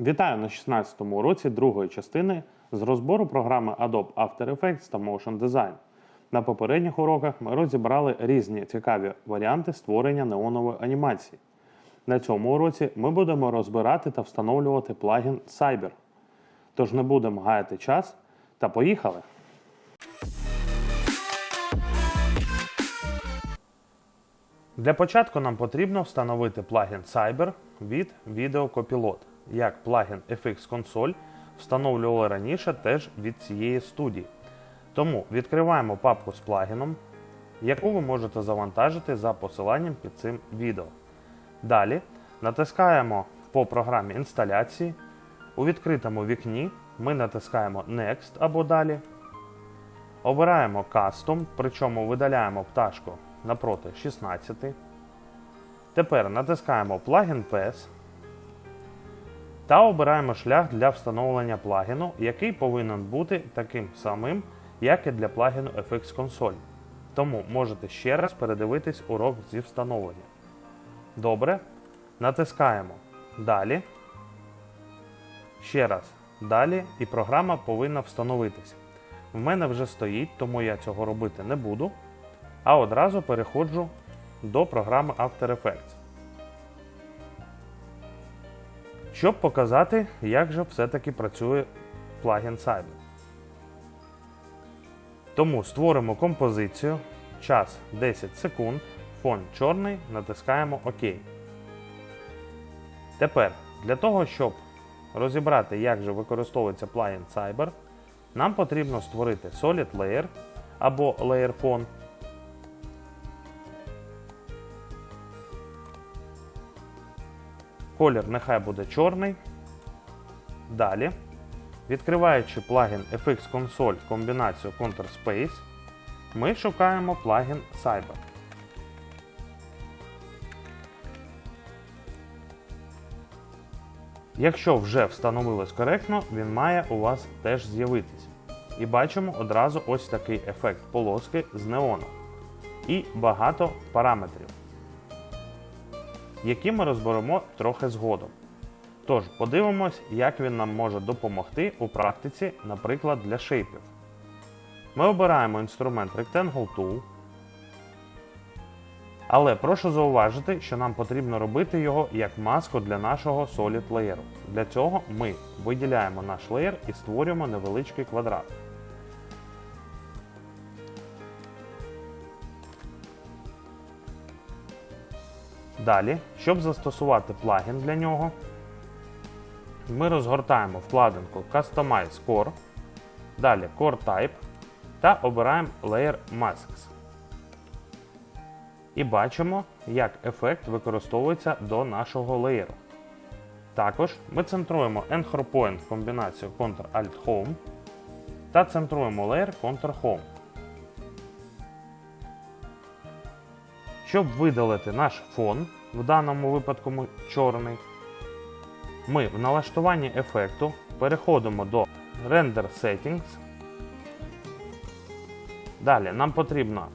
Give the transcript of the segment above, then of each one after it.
Вітаю на 16-му уроці другої частини з розбору програми Adobe After Effects та Motion Design. На попередніх уроках ми розібрали різні цікаві варіанти створення неонової анімації. На цьому уроці ми будемо розбирати та встановлювати плагін Cyber. Тож не будемо гаяти час та поїхали! Для початку нам потрібно встановити плагін Cyber від VideoCopilot. Як плагін FX Console встановлювали раніше теж від цієї студії. Тому відкриваємо папку з плагіном, яку ви можете завантажити за посиланням під цим відео. Далі натискаємо по програмі інсталяції. У відкритому вікні ми натискаємо Next або далі. Обираємо Custom, причому видаляємо пташку напроти 16. Тепер натискаємо плагін PES та обираємо шлях для встановлення плагіну, який повинен бути таким самим, як і для плагіну FX Console. Тому можете ще раз передивитись урок зі встановлення. Добре. Натискаємо Далі. Ще раз. Далі, і програма повинна встановитися. В мене вже стоїть, тому я цього робити не буду. А одразу переходжу до програми After Effects. Щоб показати, як же все-таки працює плагін Cyber. Тому створимо композицію. Час 10 секунд. Фон чорний, натискаємо ОК. Тепер, для того, щоб розібрати, як же використовується плагін Cyber, нам потрібно створити Solid Layer або Layer Font. Колір нехай буде чорний. Далі, відкриваючи плагін FX Console комбінацію Counter Space, ми шукаємо плагін Cyber. Якщо вже встановилось коректно, він має у вас теж з'явитись. І бачимо одразу ось такий ефект полоски з неоном. І багато параметрів, які ми розберемо трохи згодом. Тож, подивимось, як він нам може допомогти у практиці, наприклад, для шейпів. Ми обираємо інструмент Rectangle Tool. Але прошу зауважити, що нам потрібно робити його як маску для нашого Solid Layer. Для цього ми виділяємо наш леєр і створюємо невеличкий квадрат. Далі, щоб застосувати плагін для нього, ми розгортаємо вкладинку Customize Core, далі Core Type та обираємо Layer Masks. І бачимо, як ефект використовується до нашого леєру. Також ми центруємо Anchor Point комбінацію Ctrl-Alt-Home та центруємо леєр Ctrl-Home. Щоб видалити наш фон, в даному випадку ми чорний, ми в налаштуванні ефекту переходимо до Render Settings. Далі нам потрібно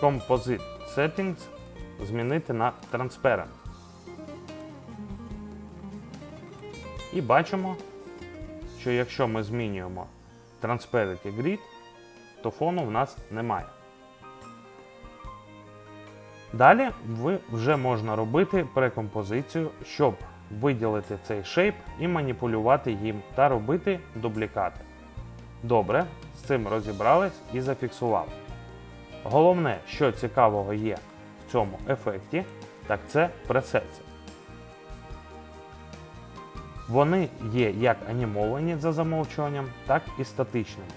Composite Settings змінити на Transparent. І бачимо, що якщо ми змінюємо Transparent Grid, то фону в нас немає. Далі ви вже можна робити прекомпозицію, щоб виділити цей шейп і маніпулювати їм та робити дублікати. Добре, з цим розібрались і зафіксували. Головне, що цікавого є в цьому ефекті, так це пресети. Вони є як анімовані за замовчуванням, так і статичними.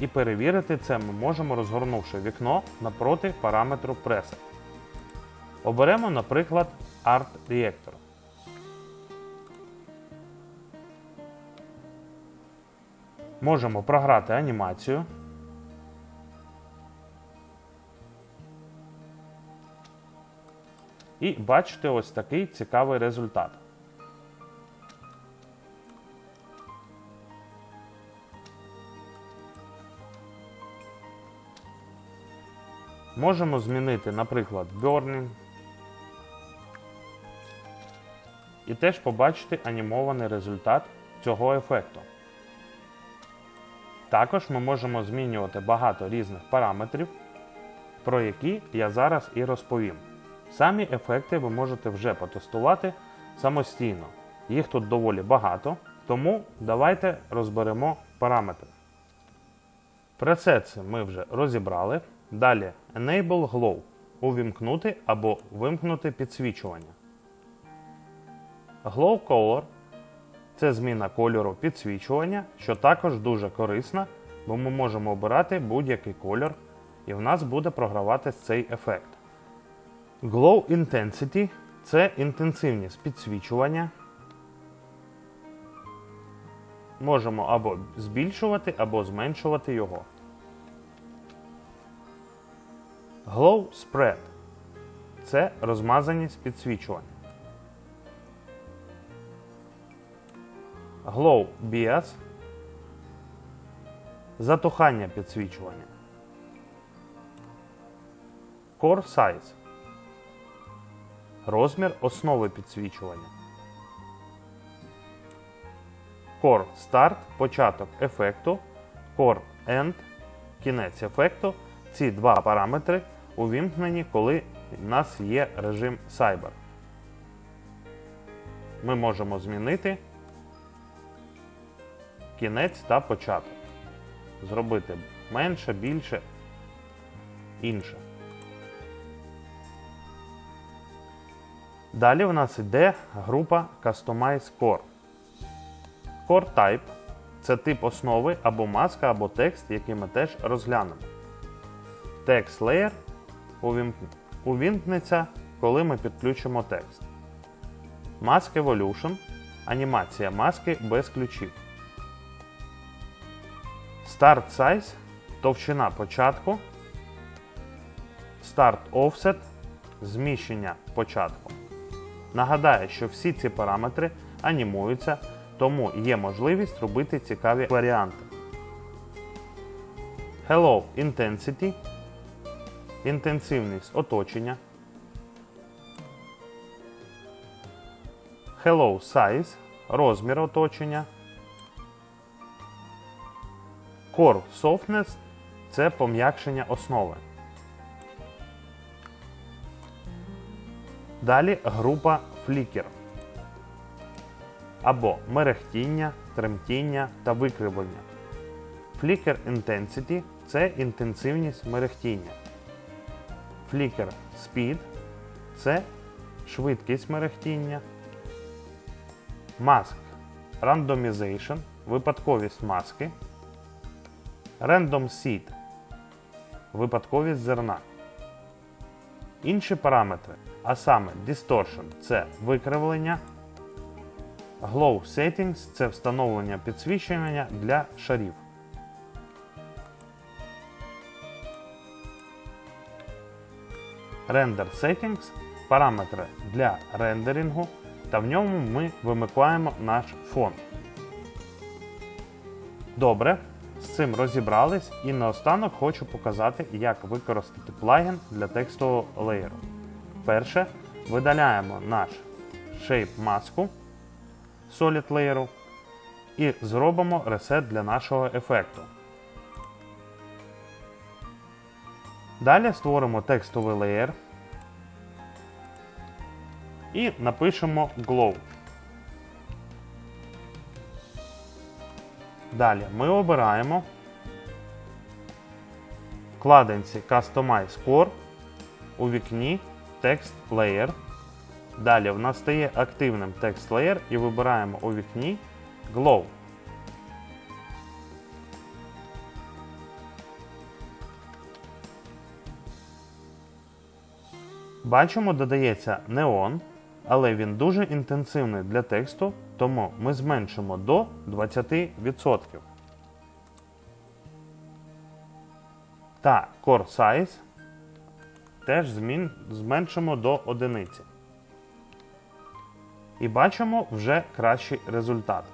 І перевірити це ми можемо розгорнувши вікно напроти параметру Preset. Оберемо, наприклад, Art Reactor. Можемо програти анімацію. І бачите ось такий цікавий результат. Можемо змінити, наприклад, Burning і теж побачити анімований результат цього ефекту. Також ми можемо змінювати багато різних параметрів, про які я зараз і розповім. Самі ефекти ви можете вже потестувати самостійно. Їх тут доволі багато, тому давайте розберемо параметри. Пресетси ми вже розібрали. Далі Enable Glow увімкнути або вимкнути підсвічування. Glow Color це зміна кольору підсвічування, що також дуже корисна, бо ми можемо обирати будь-який кольор, і в нас буде програватись цей ефект. Glow Intensity це інтенсивність підсвічування. Можемо або збільшувати, або зменшувати його. Glow Spread це розмазаність підсвічування. Glow Bias затухання підсвічування. Core Size розмір основи підсвічування. Core Start початок ефекту. Core End кінець ефекту. Ці два параметри увімкнені, коли в нас є режим Cyber. Ми можемо змінити кінець та початок. Зробити менше, більше, інше. Далі в нас йде група Customize Core. Core Type це тип основи або маска, або текст, який ми теж розглянемо. Text Layer увімкнеться, коли ми підключимо текст. Mask Evolution анімація маски без ключів. Start Size товщина початку. Start Offset зміщення початку. Нагадаю, що всі ці параметри анімуються, тому є можливість робити цікаві варіанти. Hello Intensity інтенсивність оточення. Hello Size розмір оточення. Core Softness це пом'якшення основи. Далі група Flicker або мерехтіння, тремтіння та викривлення. Flicker Intensity це інтенсивність мерехтіння. Flicker Speed це швидкість мерехтіння. Mask Randomization випадковість маски. Random Seed випадковість зерна. Інші параметри, а саме Distortion це викривлення. Glow Settings це встановлення підсвічення для шарів. Render Settings параметри для рендерингу, та в ньому ми вимикаємо наш фон. Добре, з цим розібрались і наостанок хочу показати, як використати плагін для текстового леєру. Перше, видаляємо наш Shape маску Solid Layer і зробимо ресет для нашого ефекту. Далі створимо текстовий леєр і напишемо Glow. Далі ми обираємо вкладинці Customize Core у вікні Text Layer. Далі в нас стає активним Text Layer і вибираємо у вікні Glow. Бачимо, додається неон, але він дуже інтенсивний для тексту, тому ми зменшимо до 20%. Та Core Size теж змін, зменшимо до одиниці. І бачимо вже кращий результат.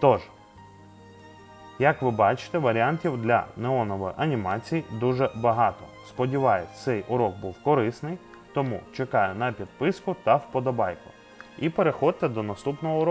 Тож, як ви бачите, варіантів для неонової анімації дуже багато. Сподіваюсь, цей урок був корисний, тому чекаю на підписку та вподобайку. І переходьте до наступного уроку.